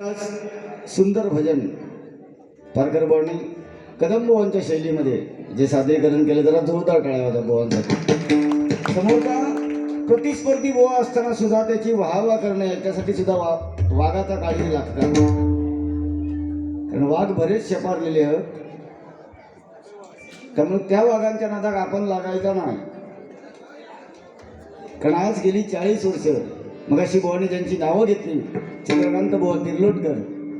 आज सुंदर भजन पारकर बुवांनी कदम बुवांच्या शैलीमध्ये जे सादरीकरण केलं जरा जोरदार टाळ्या होता बुवांसाठी समोरचा प्रतिस्पर्धी बोवा असताना सुद्धा त्याची वाहवा करणे याच्यासाठी सुद्धा वा वाघाचा काळजी लागतात कारण वाघ बरेच शेपारलेले आहेत. त्यामुळे त्या वाघांच्या नादात आपण लागायचा नाही. कारण आज गेली चाळीस वर्ष. मग अशी बुवाने ज्यांची नावं घेतली चंद्रकांत बुवा तिर्लोटकर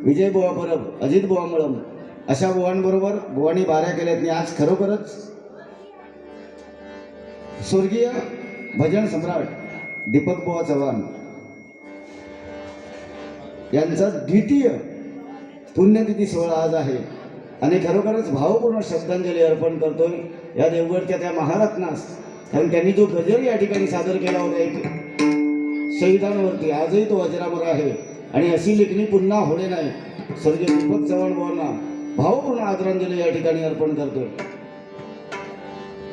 विजय बुवा परब अजित बुवा मळम अशा बुवांबरोबर बुवानी बाऱ्या केल्यात आणि आज खरोखरच स्वर्गीय भजन सम्राट दीपक बुवा चव्हाण यांचा द्वितीय पुण्यतिथी सोहळा आज आहे. आणि खरोखरच भावपूर्ण श्रद्धांजली अर्पण करतोय या देवगडच्या त्या महारत्नास. कारण त्यांनी जो गजर या ठिकाणी सादर केला होता एक शहीदांवरती आजही तो अजरामर आहे. आणि अशी लेखणी पुन्हा होणे नाही. स्वर्गीय दीपक चव्हाण भावांना भावपूर्ण आदरांजली या ठिकाणी अर्पण करतोय.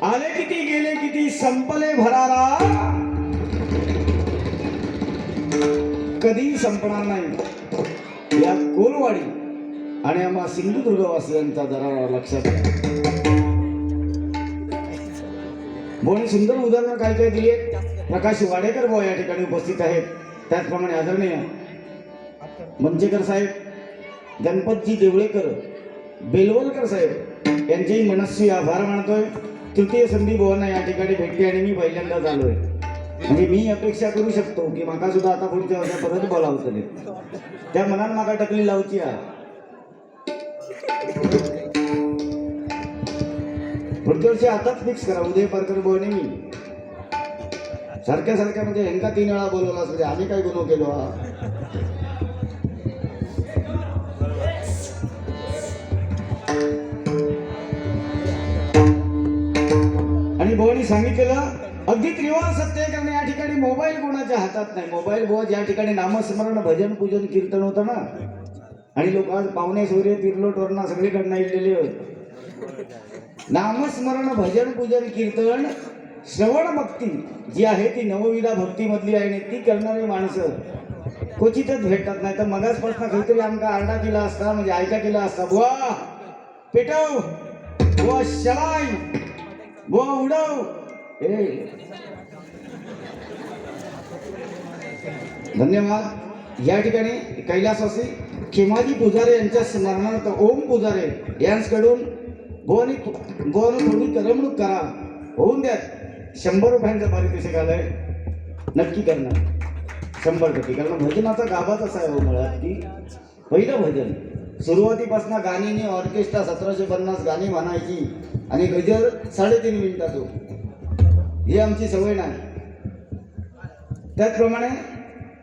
आले किती गेले किती संपले भरारा. कधी संपणार नाही. या कोलवाडी आणि आम्हा सिंधुदुर्गवासियांचा जरा लक्षात घ्या. बोणी सुंदर उदाहरणं काय काय दिली आहेत प्रकाश वाडेकर भाऊ या ठिकाणी उपस्थित आहेत. त्याचप्रमाणे आदरणीय मंचेकर साहेब गणपतजी देवळेकर बेलवलकर साहेब यांचेही मनस्वी आभार मानतोय. तृतीय संधी भावांना या ठिकाणी भेटली आणि मी पहिल्यांदाच आहे म्हणजे मी अपेक्षा करू शकतो की माका सुद्धा आता पुढच्या वर्षा परत बोलावतले त्या मनात माका टकली लावची हा. पुढच्या वर्षी आताच फिक्स करा. उदय पारकर बोने मी सारख्या सारख्या म्हणजे ह्यांका तीन वेळा बोलवला म्हणजे आम्ही काय गुन्हा केलो? आणि भाऊनी सांगितलेलं अगदी त्रिवार सत्य कारण या ठिकाणी मोबाईल कोणाच्या हातात नाही. मोबाईल बुवा ज्या ठिकाणी नामस्मरण भजन पूजन कीर्तन होतं ना आणि लोक आज पाहुणे सूर्य तिरलोट वरणा सगळीकडनं ऐकलेले होते नामस्मरण भजन पूजन कीर्तन श्रवण भक्ती जी आहे ती नवविधा भक्तीमधली आहे आणि ती करणारी माणसं क्वचितच भेटतात. नाही तर मगाच प्रश्न काहीतरी आमका आरडा केला असता म्हणजे ऐका केला असता बुवा पेटव बुवा शलाय बुवा उडव. ए. धन्यवाद. या ठिकाणी कैलासवासी खेमाजी पुजारे यांच्या स्मरणार्थ ओम पुजारे यांच्याकडून गोवानी गोवानं थोडी करमणूक करा. होऊन द्या. शंभर रुपयांचं पारितोषिक आलंय. नक्की करणार. शंभर टक्के. कारण भजनाचा गाभाच असा आहे हो मुळात की पहिलं भजन सुरुवातीपासून गाणीने ऑर्केस्ट्रा सतराशे पन्नास गाणी म्हणायची आणि गजर साडेतीन मिनिटाचो. ही आमची सवय नाही. त्याचप्रमाणे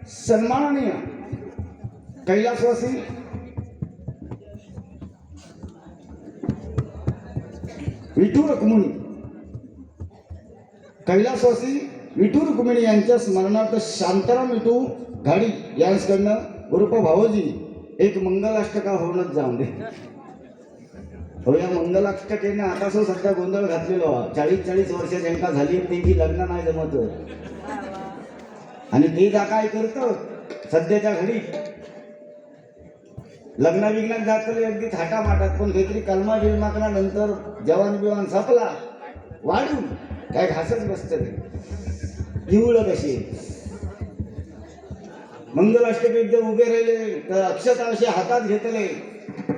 सन्माननीय कैलासवासी विठू रुक्मिणी कैलासवासी विठू रुक्मिणी यांच्या स्मरणार्थ शांताराम विठू घाडी यांच्याकडनं उर्फ भावोजी एक मंगलाष्टका होऊनच जाऊन दे. हो या मंगलाष्टकेने आता सध्या गोंधळ घातलेलो हो. चाळीस चाळीस वर्ष ज्यांका झाली आहेत त्यांची लग्न नाही जमत. आणि ते जा काय करत सध्याच्या घडी लग्न बिग्नात जातले अगदी थाटा माटात पण काहीतरी कलमा बिलमाकना नंतर जवान बिवान सापला. वाढून. काय घासत बसत निवळ कशी मंगलाष्टक जर उभे राहिले तर अक्षता असे हातात घेतले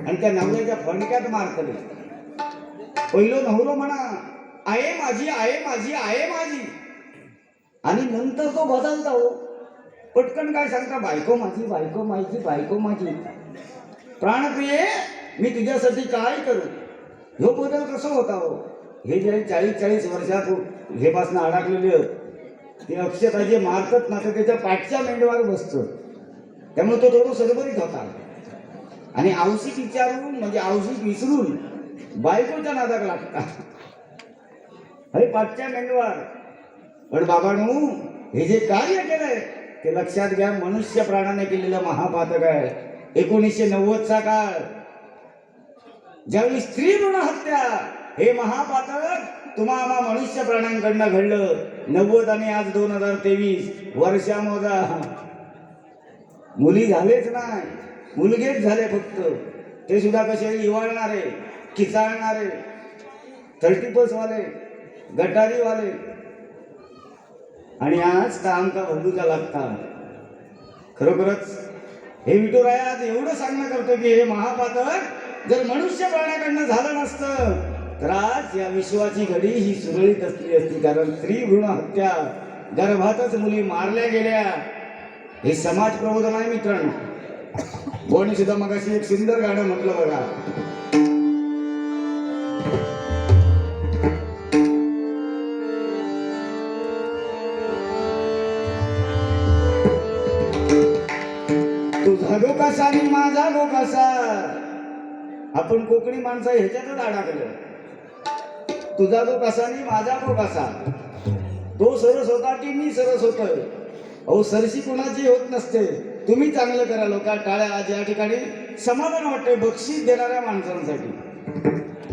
आणि त्या नवऱ्याच्या फणक्यात मारतले. पहिलो नवरो म्हणा आहे माझी आहे माझी आहे माझी. आणि नंतर तो बदलता हो. पटकन काय सांगता बायको माझी बायको माझी बायको माझी. प्राणप्रिये मी तुझ्यासाठी काय करू? ह्यो बदल कसं होता हो? हे जे चाळीस चाळीस वर्षात हे पासनं अडकलेले आहेत, ते अक्षता जे मारतात ना तर त्याच्या पाठच्या मेंढवार बसतो. त्यामुळे तो थोडं सदबरीत होता. आणि आवशिक विचारून म्हणजे आवशिक विसरून बायकोच्या नादाक लागता अरे पाठच्या मेंढवार पण बाबांनो हे जे कार्य केलंय ते लक्षात घ्या मनुष्य प्राणाने केलेलं महापातक आहे. एकोणीसशे नव्वदचा काळ. ज्यावेळी स्त्री भ्रूण हत्या हे महापातक तुम्हाला मनुष्य प्राण्यांकडनं घडलं. नव्वद आणि आज दोन हजार तेवीस. वर्षामोजा. मुली झालेच नाही. मुलगेच झाले फक्त. ते सुद्धा कसे इवाळणारे किचाळणारे थर्टी वाले गटारीवाले. आणि आज का का बंधूचा लागता. खरोखरच हे विठुराया आज एवढं सांगणं करतो की हे महापातक जर मनुष्य प्राण्याकडनं झालं नसतं तर आज या विश्वाची घडी ही सुरळीत असली असती कारण स्त्री भ्रूण हत्या गर्भातच मुली मारल्या गेल्या. हे समाज प्रबोधन आहे मित्रांनो. कोणी सुद्धा मगाशी एक सुंदर गाणं म्हटलं बघा. तुझा लोकासा कसा आणि माझा लोकासा आपण कोकणी माणसं ह्याच्यातच अडकलो तुझा तो कसा आणि माझा तो कसा? तो सरस होता की मी सरस होतोय? अहो सरशी कुणाची होत नसते. तुम्ही चांगलं करा लोका. टाळ्या आज या ठिकाणी समाधान वाटते बक्षीस देणाऱ्या माणसांसाठी.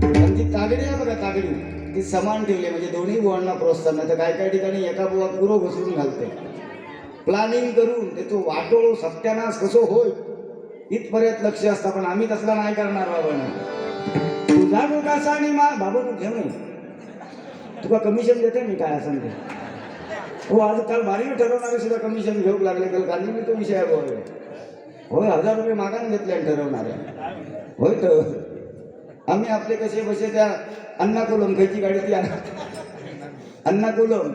आणि ती तागडी आहे बघा तागडी. ती समान ठेवली म्हणजे दोन्ही बुवांना प्रोत्साहन. नाही तर काय काय ठिकाणी एका बुवा पुरो घसरून घालते. प्लॅनिंग करून ते तो वाटोळो सत्यानाश कसो होय इथपर्यंत लक्ष असतं. पण आम्ही तसला नाही करणार बाबांना. तुझा गो कसा आणि मा बाबा तू घेऊ नये तुका कमिशन देते मी काय असं हो आज काल बारीक ठरवणारे सुद्धा कमिशन घेऊ लागले काल गांधी मी तो विषय आहे होय हजार रुपये मागाने घेतले आणि ठरवणारे. होय तर आम्ही आपले कसे बसे त्या अण्णा कोलम खायची गाडी ती अण्णा कोलम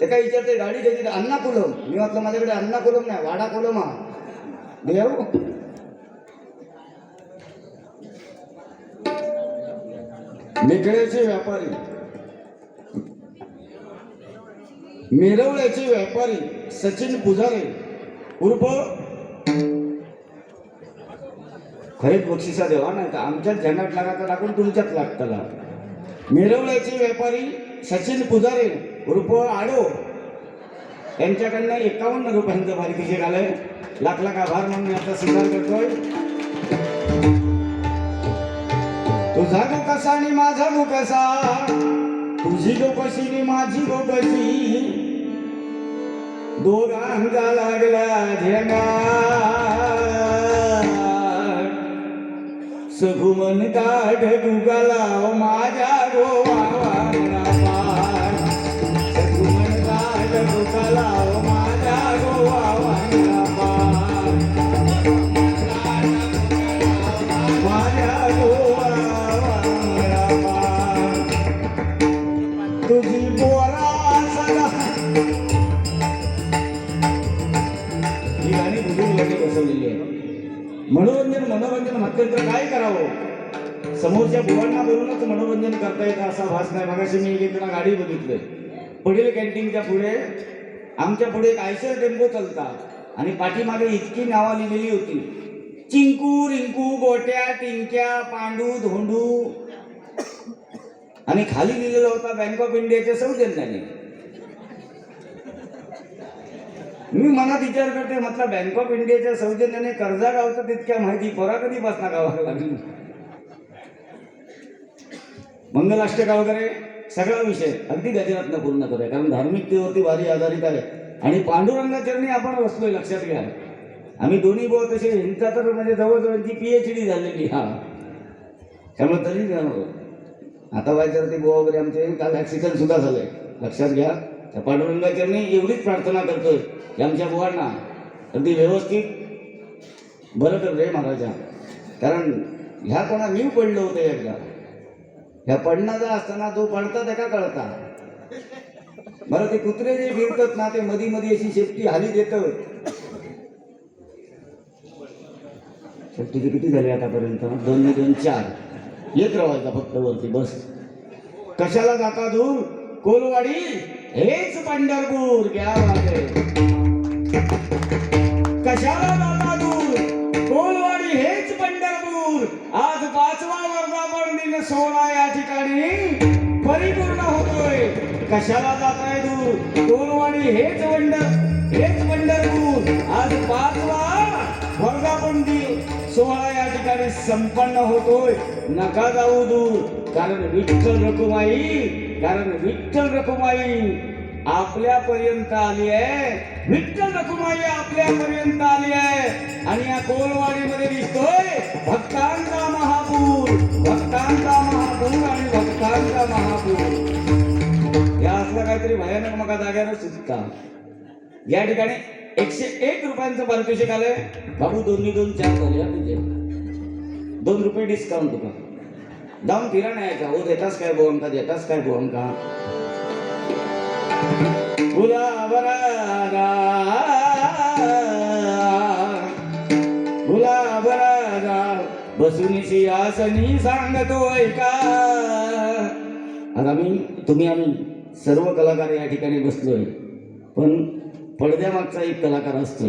ते काय विचारते गाडी घ्यायची अण्णा कोलम मी म्हटलं माझ्याकडे अण्णा कोलम नाही वाडा कोलम हा. देव मेकळ्याचे व्यापारी. मिरवण्याचे व्यापारी सचिन पुजारे उर्फ खरेच बक्षिसा देवा नाही तर आमच्याच झंगाट लागायचा टाकून तुमच्यात लागताला मिरवण्याचे व्यापारी सचिन पुजारे उर्फ आडो यांच्याकडनं एकावन्न रुपयांचं भारी आलंय लाख लाख आभार म्हणून मी आता स्वीकार करतोय. तुझा गो कसा आणि माझा गो कसा तुझी गो कशी आणि माझी गो कशी દોરાંગા લાગલા જેના સઘુમન કાઢ ગુગલાઓ માજા ગોવા मनोरंजन तर काय करावं? समोरच्या बुवांना बोलूनच मनोरंजन करता येतं असा भास नाही. मगाशी मी एक गाडी बघितलंय पुढील कॅन्टीनच्या पुढे आमच्या पुढे एक आयशर टेम्पो चालता. आणि पाठीमागे इतकी नावं लिहिलेली होती. चिंकू रिंकू गोट्या टिंक्या पांडू धोंडू. आणि खाली लिहिलेला होता बँक ऑफ इंडियाच्या सौजन्याने. मी मनात विचार करते म्हटलं बँक ऑफ इंडियाच्या सौजन्याने कर्जा गावचं तितक्या माहिती पोरा कधी बसणार गावाला लागली. मंगलाष्टका वगैरे सगळा विषय अगदी गजरातनं पूर्ण करूया कारण धार्मिकतेवरती भारी आधारित आहे. आणि पांडुरंगाचरणी आपण बसलोय लक्षात घ्या. आम्ही दोन्ही भाऊ तसे हिंसा तर म्हणजे जवळजवळची पी एच डी झालेली हा त्यामुळे तरी आता व्हायचं ते बुवा वगैरे आमचे काल ऍक्सिडेंट सुद्धा झाले. लक्षात घ्या. त्या पांडुरंगाचरणी एवढीच प्रार्थना करतोय की आमच्या बुवांना अगदी व्यवस्थित बरं कर रे महाराजा. कारण ह्या कोणा मी पडलं होतं एकदा. ह्या पडणाचा असताना जो पडता त्या का कळता? बरं ते कुत्रे जे फिरतात ना ते मधी मधी अशी शेपटी हाली देत. शेपटीचे किती झाले आतापर्यंत? दोन ने दोन चार. येत राहायचा फक्त वरती बस. कशाला जाता दूर कोलवाडी? हेच पंढरपूर घ्या कशाला जाता दूर? कोलवाडी हेच पंढरपूर? आज पाचवा वर्धापन दिन सोहळा या ठिकाणी परिपूर्ण होतोय. कशाला जाताय दूर? कोलवाडी हेच पंढर हेच पंढरपूर? आज पाचवा वर्धापन दिन. सोहळा या ठिकाणी संपन्न होतोय. नका जाऊ दूर. कारण विठ्ठल रखुमाई कारण विठ्ठल रखुमाई आपल्यापर्यंत आली आहे. विठ्ठल रखुमाई आपल्यापर्यंत आली आहे. आणि या कोलवाडीमध्ये दिसतोय भक्तांचा महापूर भक्तांचा महापूर आणि भक्तांचा महापूर. या असला काहीतरी भयानक मका जाग्यानं सुचता. या ठिकाणी एकशे एक रुपयांचं पारितोषिक आलंय. बाबू दोन्ही दोन चार झाले तुझे. दोन रुपये डिस्काउंट तुका जाऊन फिरा नाही का हो देतास काय बोहंका देतास काय बोहंका गुलाबरागा बरा बसून सिंहासनी सांगतो ऐका आता मी तुम्ही आम्ही सर्व कलाकार या ठिकाणी बसलोय. पण पडद्यामागचा एक कलाकार असतो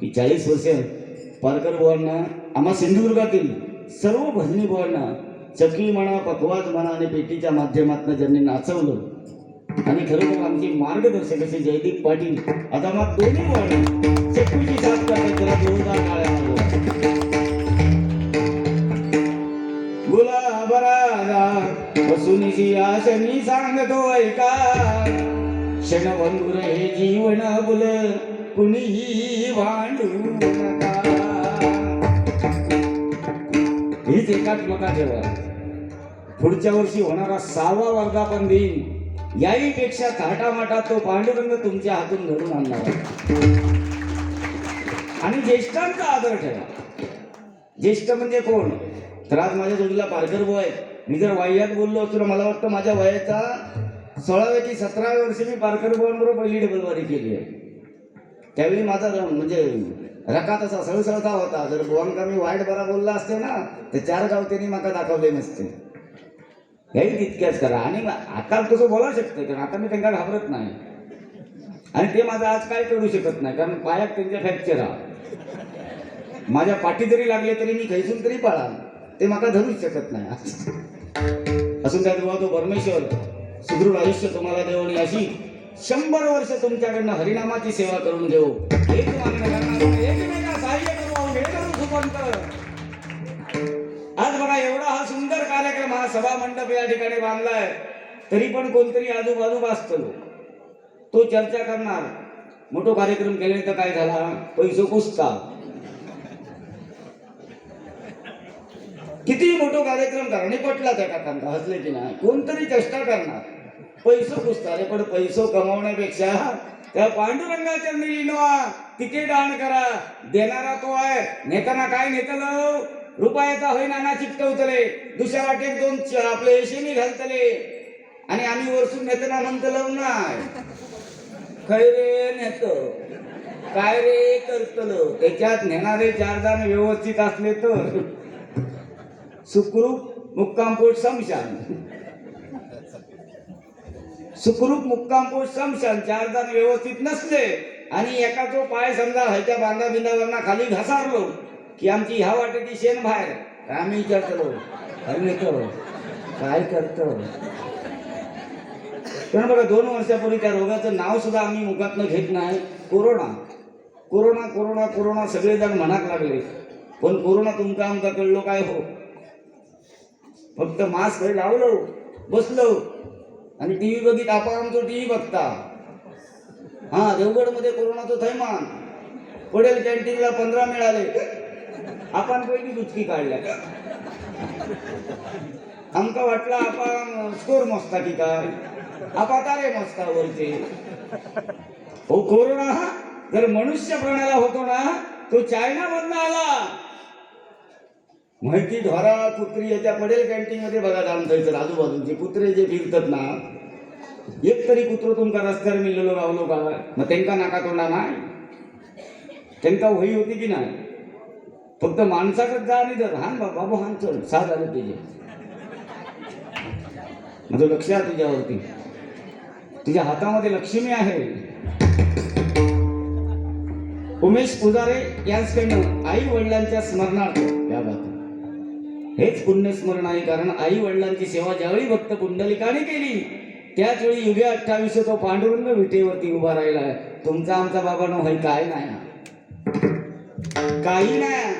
की चाळीस वर्ष पारकर बुवांना आम्हा सिंधुदुर्गातील सर्व भजनी बुवांना चकी म्हणा पकवाज म्हणा आणि पेटीच्या माध्यमातून ज्यांनी नाचवलं आणि खरोखर आमचे मार्गदर्शक असे जयदीप पाटील आता मग दोन्ही वर्ण चक्कीची साथ करतात त्याला जोरदार काळ्या वाजवा. बसून सांगतो ऐका क्षणभंगुर हे जीवन बुल कुणीही भांडू नका. हीच एकात्मता ठेवा पुढच्या वर्षी होणारा सहावा वर्धापन दिन याहीपेक्षा थाटामाटा तो पांडुरंग तुमच्या हातून घडून आणणार. आणि ज्येष्ठांचा आदर ठेवा. ज्येष्ठ म्हणजे कोण? तर आज माझ्या जोडीला पारकर भाऊ आहेत. मी जर वयात बोललो असतो मला वाटतं माझ्या वयाचा सोळाव्या की सतराव्या वर्षी मी पारकर बरोबर पहिली डबलवारी केली आहे. त्यावेळी माझा म्हणजे रका तसा सळसळता होता. जर बुवांका मी वाईट बरा बोलला असते ना तर चार गाव त्यांनी माका दाखवले नसते. हेही तितक्याच करा. आणि आकार आता तसं बोला शकते कारण आता मी त्यांना घाबरत नाही. आणि ते माझं आज काय करू शकत नाही कारण पायात त्यांच्या फ्रॅक्चर हा माझ्या पाठी जरी लागले तरी मी खैसून तरी पाळा ते माका धरूच शकत नाही. असून त्यात तो परमेश्वर सुदृढ आयुष्य तुम्हाला देऊ आणि अशी शंभर वर्ष तुमच्याकडनं हरिनामाची सेवा करून घेऊ. एक एकमेका सहाय्य करू आज बघा एवढा हा सुंदर कार्यक्रम हा सभा मंडप या ठिकाणी बांधलाय. तरी पण कोणतरी आजूबाजू वाचतो तो चर्चा करणार. मोठो कार्यक्रम केले तर काय झाला? पैसो कुसता किती मोठो कार्यक्रम करा आणि पटला त्या काकांना हसले की नाही? कोणतरी चेष्टा करणार. पैसो पुसता रे पण पैसो कमावण्यापेक्षा त्या पांडुरंगाच्या निलिनवा तिकीट दान करा. देणारा तो आहे. नेताना काय नेतलं रुपयाचा होई नाना चिकटवतले दुसऱ्या वाटेत दोन च- आपले एशेनी घालतले. आणि आम्ही वरसून नेताना म्हणतल नाही. खै रे नेत? काय रे करतलं त्याच्यात नेणारे चार जण व्यवस्थित असले तर. सुखरूप मुक्कामपोट समशान सुखरूप मुक्कामपोट समशान चार जण व्यवस्थित नसले आणि एका तो पाय समजा ह्याच्या बांधा बिंदावरना खाली घसारलो की आमची ह्या वाटेची शेण बाहेर. आम्ही विचारतो अरे नेतो काय करतो? कारण बघा दोन वर्षापूर्वी त्या रोगाचं नाव सुद्धा आम्ही मुखातनं घेत नाही. कोरोना. कोरोना कोरोना कोरोना सगळेजण म्हणाक लागले. पण कोरोना तुमका आमका कळलो काय हो? फक्त मास्क हे लावलो बसलो आणि टी व्ही बघित आपण आमचं टी व्ही बघता. हा देवगडमध्ये कोरोनाचं थैमान. पडेल कॅन्टीनला पंधरा मिळाले. आपण पहिली दुचकी काढल्या. आमका वाटला आपण स्कोर मस्ता की? काय आपण तारे मस्ता वरचे. हो कोरोना हा? जर मनुष्य प्राण्याला होतो ना तो चायना मधनं आला. माहिती ढोरा कुत्री याच्या पडेल कॅन्टीनमध्ये. बघा आमच्या आजूबाजूचे कुत्रे जे फिरतात ना एक तरी कुत्र तुमका रस्त्यावर मिळलेलो गावलो का मग त्यांका नाका तोंडा नाही? त्यांका वही होती की नाही? फक्त माणसाकडे जा आणि जर हान बाबा बाबा हान चल. साथ आलं तुझे. माझं लक्ष आहे तुझ्यावरती. तुझ्या हातामध्ये लक्ष्मी आहे. उमेश पुजारे यांचकडनं आई वडिलांच्या स्मरणार्थ या बातम्या. हेच पुण्यस्मरण आहे कारण आई वडिलांची सेवा ज्यावेळी भक्त पुंडलिकाने केली त्याच वेळी युगे अठ्ठावीस तो पांडुरंग विटेवरती उभा राहिला. आहे तुमचा आमचा बाबा नो हाय काय नाही. काही नाही.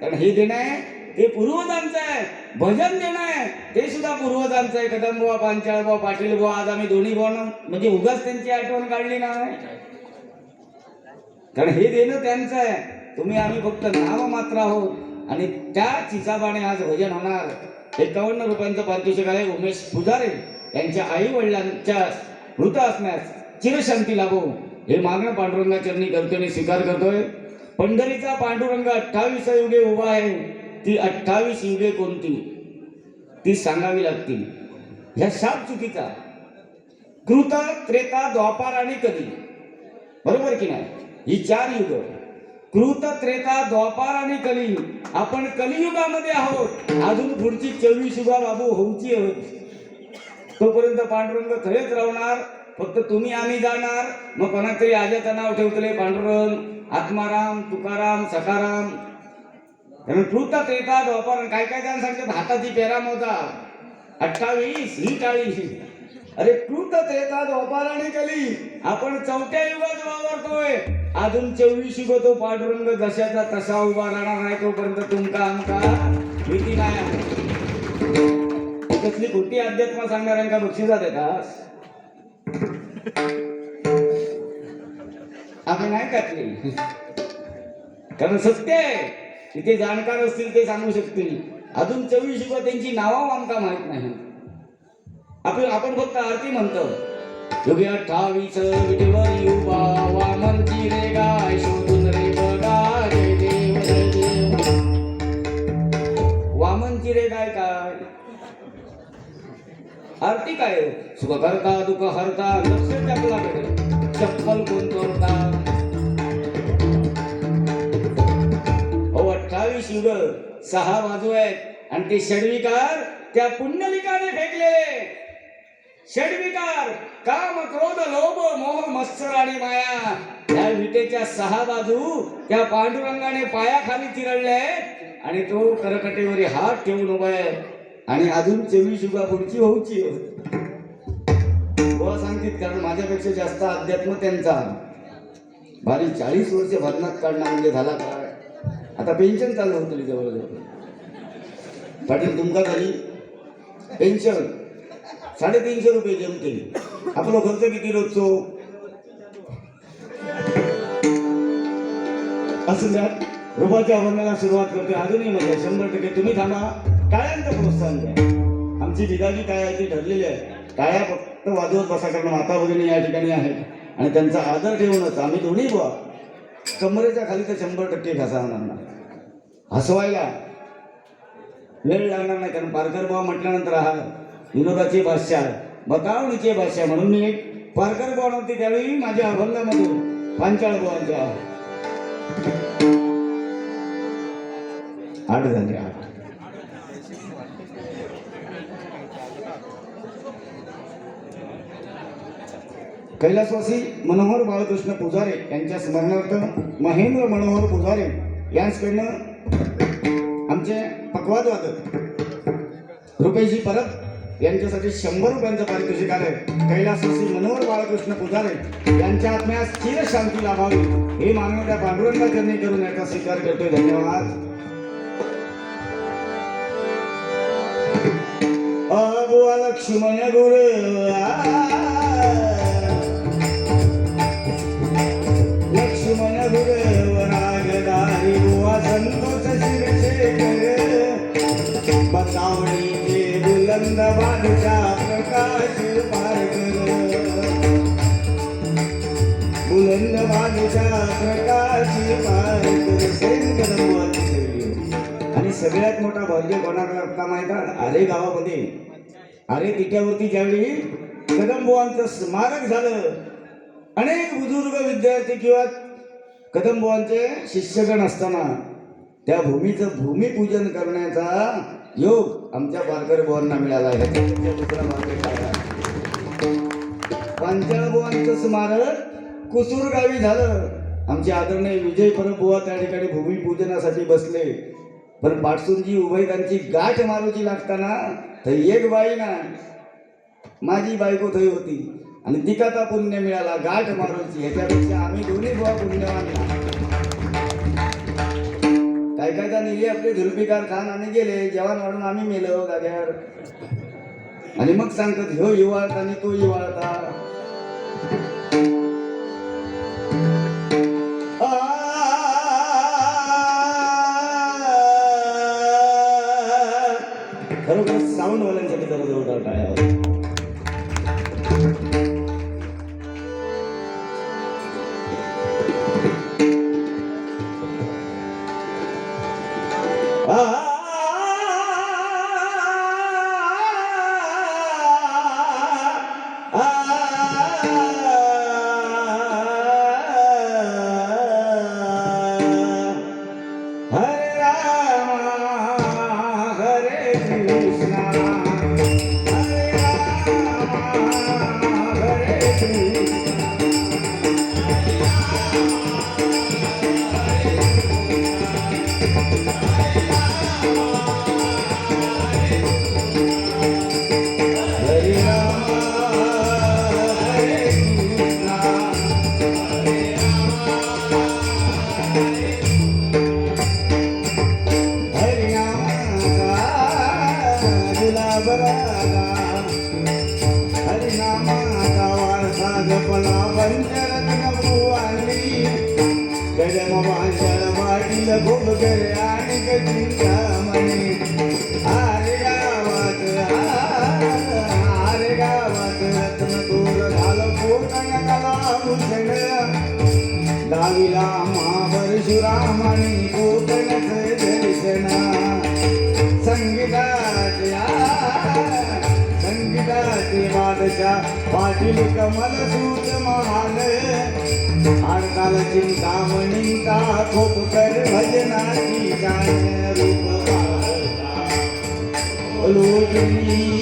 कारण हे देणं आहे ते पूर्वजांचं आहे. भजन देणं आहे. ते सुद्धा पूर्वजांचं आहे. कदम बुवा पांचाळ बुवा पाटील बुवा आज आम्ही दोन्ही बुवा म्हणजे उगाच त्यांची आठवण काढली नाही. कारण हे देणं त्यांचं आहे. तुम्ही आम्ही फक्त नाम मात्र आहोत. आणि त्या चिजाबाने आज भजन होणार. एकावन्न रुपयांचं पारितोषिक आहे उमेश पुजारे. यांच्या आई वडिलांच्या मृत असण्यास चिरशांती लाभो हे मागणं पांडुरंगा चरणी करतोय स्वीकार करतोय. पंढरीचा पांडुरंग अठ्ठावीस युगे उभा आहे. ती अठ्ठावीस युगे कोणती? ती सांगावी लागतील. ह्या शाप चुकीचा. कृत त्रेता द्वापार आणि कधी? बरोबर की नाही? ही चार युग. कृत त्रेता द्वापार आणि कली आपण कलियुगामध्ये आहोत. अजून पुढची चोवीस युगा बाबू होऊची आहोत तोपर्यंत पांडुरंग खरेच राहणार फक्त तुम्ही आम्ही जाणार. मग कोणातरी आजाचं नाव ठेवतले पांडुरंग. आत्माराम तुकाराम सखाराम. कारण कृत त्रेता द्वापार काय काय त्यांना सांगतात हाताची पेरा मोजा. अठ्ठावीस ही चाळीस अरे कृत त्रेता द्वापार आणि कली आपण चौथ्या युगात वावरतोय. अजून चोवीस युग तो पांडुरंग जशाचा तसा उभा राहणार नाही तोपर्यंत तुमका आमका भीती नाही आहे. कसली खोटी अध्यात्म सांगणाऱ्यांका बक्षिसा देतास आम्ही नाही कातली कारण सत्य आहे. तिथे जाणकार असतील ते सांगू शकतील. अजून चोवीस युग त्यांची नावं आमका माहीत नाही. आपण आपण फक्त आरती म्हणतो. योगी अठ्ठावीस विटेवर युवा वामनची रे गाय शोधून रे बघा रे देव रे देव वामनची रे गाय काय? आरती काय हो? सुख करता दुःख हरता लक्ष चपलाकडे चप्पल कोण तोडता? अहो अठ्ठावीस युग सहा बाजू आहेत. आणि ते षडविकार त्या पुण्यलिकाने फेकले. षडविकार काम क्रोध लोभ मोह मत्सर आणि माया. या विटेच्या सहा बाजू त्या पांडुरंगाने पायाखाली चिरडले आणि तो करकटेवर हात ठेवून उभा आहे. आणि अजून चोवीस युगा पुढची होऊची. हो सांगतील कारण माझ्यापेक्षा जास्त अध्यात्म त्यांचा. भारी चाळीस वर्ष भरणात काढणं म्हणजे झाला काय? आता पेन्शन चालू होतं जवळजवळ पाटील तुमका झाली पेन्शन साडेतीनशे रुपये जमते आपला खर्च किती रोजचो? असं द्या रुपाच्या आव्हानाला सुरुवात करते अजूनही म्हणजे शंभर टक्के तुम्ही थांबा. टाळ्यांचं प्रोत्साहन द्या. आमची जिगाजी काय आहे ती ठरलेली आहे टाळ्या फक्त वाजवत बसा कारण माता भगिनी या ठिकाणी आहेत. आणि त्यांचा आदर ठेवूनच आम्ही दोन्ही बुवा कमरेच्या खाली तर शंभर टक्के घासा होणार नाही. हसवायला वेळ लागणार नाही कारण पारकर बुवा म्हटल्यानंतर हा विनोदाची भाषा बतावणीची भाषा म्हणून मी एक पारकर बुवा होती त्यावेळी माझ्या अभंगामधून पांचाळ बुवांच्या आठ झाले आठ. कैलासवासी मनोहर बाळकृष्ण पुजारे यांच्या स्मरणार्थ महेंद्र मनोहर पुजारे यांच्याकडनं आमचे पकवाद वादक रुपेशजी परब यांच्यासाठी शंभर रुपयांचं पारितोषिक आलंय. कैलासवासी मनोहर बाळकृष्ण पुजारे यांच्या आत्म्यास चिर शांती लाभावी. हे मागणं त्या पांडुरंगा चरणी करून याचा स्वीकार करतोय. धन्यवाद. अबुवा लक्ष्मण गुरु लक्ष्मण गुरु रागदारी बुआ संतोष शिरशेखर. बतावणी बुलंद प्रकाश मार्ग बुलंद प्रकाश मार्ग सेन आणि सगळ्यात मोठा भाग्य कोणाकडे लागता माहिती आहे? आरे गावामध्ये. आरे तिच्यावरती ज्यावेळी कदमबुवांचं स्मारक झालं अनेक बुजुर्ग विद्यार्थी किंवा कदमबुवांचे शिष्यगण असताना त्या भूमीचं भूमिपूजन करण्याचा योग आमच्या पारकर बुवांना मिळाला आहे दुसरा मार्ग काय आहे? स्मारक कुसूर गावी झालं आमचे आदरणीय विजय परब बुवा त्या ठिकाणी भूमिपूजनासाठी बसले पण उभय उभयतांची गाठ मारूची लागताना तर एक बाई ना माझी बायको थंय होती आणि तिकाता पुण्य मिळाला गाठ मारूची ह्याच्यापेक्षा आम्ही दोन्ही बुवा पुण्यवान ना. काय काय जण आपले धुरपिकार खान आणि गेले जेवण वाढून आम्ही मेलो जाग्यावर आणि मग सांगतात ह्यो हिवाळता आणि तो हिवाळता भोग करे आणि बादशाह पाटील कमल सूत महान आडकाल चिंतामणींचा खोप कर भजनाची गाय रूप पाहता. लोचनी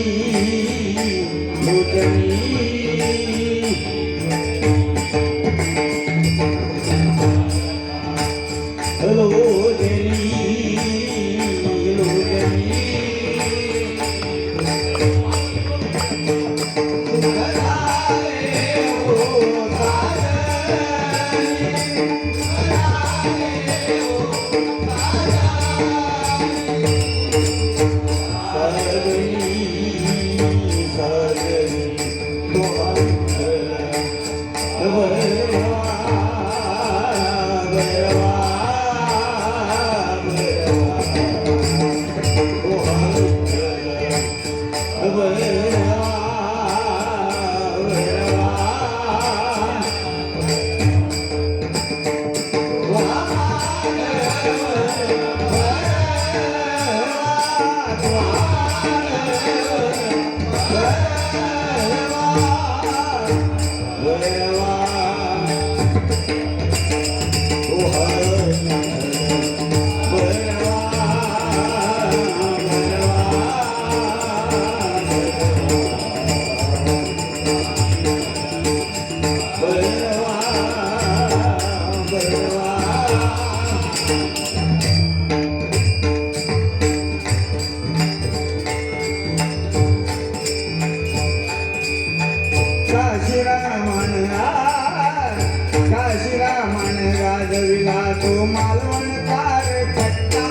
गाजविला तो मालवण कार कट्टा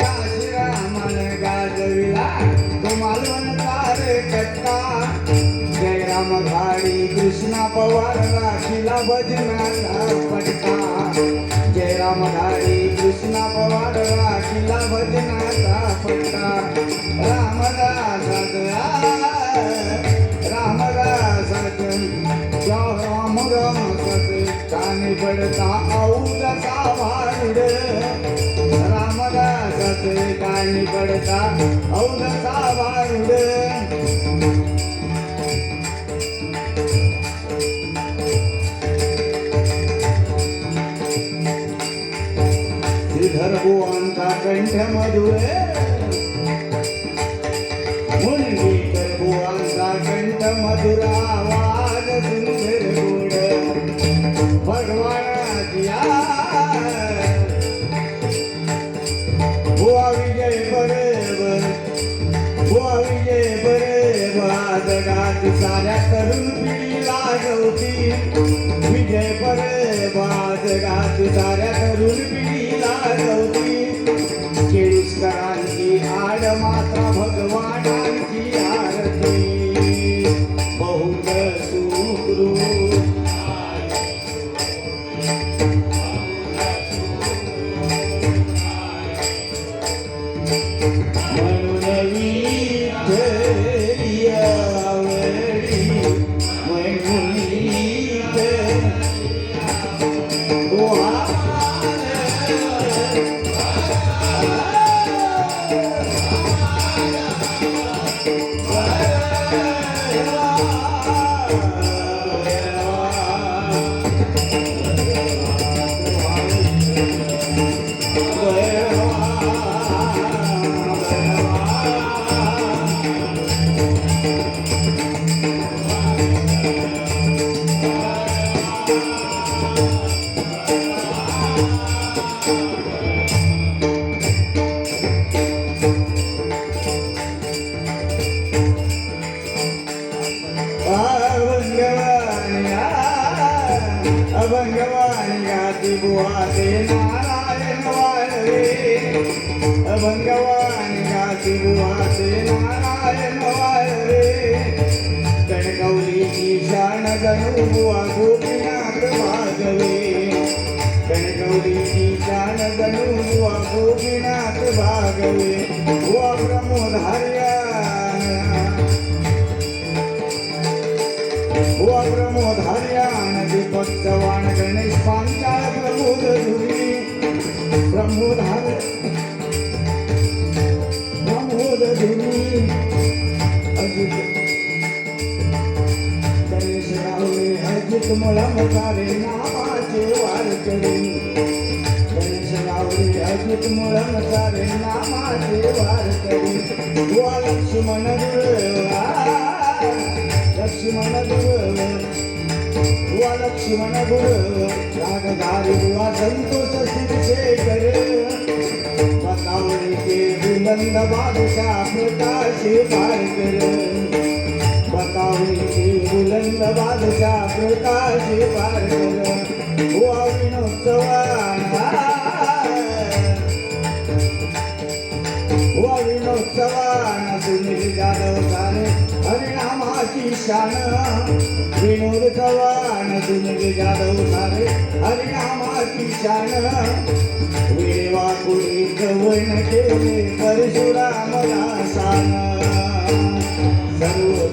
काशीरामन गाजविला तो मालवण कार कट्टा जयराम भाडी कृष्णा पवार राखीला भजनाचा पट्टा जयराम भाडी कृष्णा पवार राखीला भजनाचा पट्टा रामदासात रामदासात राम राम. कानी पडता औदासा वाढ रामदासात कानी पडता औदासा वाढ श्रीधर बुवांचा कंठ मधुर. मुंडीकर कंठ मधुर आवाज. गोपीनाथ भागवे कणकवलीची शाण गणू बुवा गोपीनाथ भागवे दीपक चव्हाण गणेश पांचाळ प्रमोद धुरी राहुले अजित मुळमकारे नामाचे वारकरी. गणेश राहुले अजित मुळमकारे नामाचे वारकरी. वा लक्ष्मण दुर्वा लक्ष्मण गुरु वा लक्ष्मण गुरु रागधारी बुवा संतोष शिवशेखर बतावली के बुलंद बादशाह प्रकाश पारकर बतावली के बुलंद बादशाह प्रकाश पारकर. हुआ विनोद चव्हाण विनोद चव्हाण सुनील जाधव सारे हरिनामाची शान. विनोद चव्हाण सुनील जाधव सारे हरिनामाची शान. वेवा कुणी कवन केले परशुराम दासान. सर्व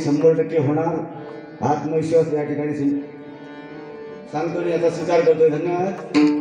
शंभर टक्के होणार. आत्मविश्वास या ठिकाणी सांगतो आणि याचा स्वीकार करतोय. धन्यवाद.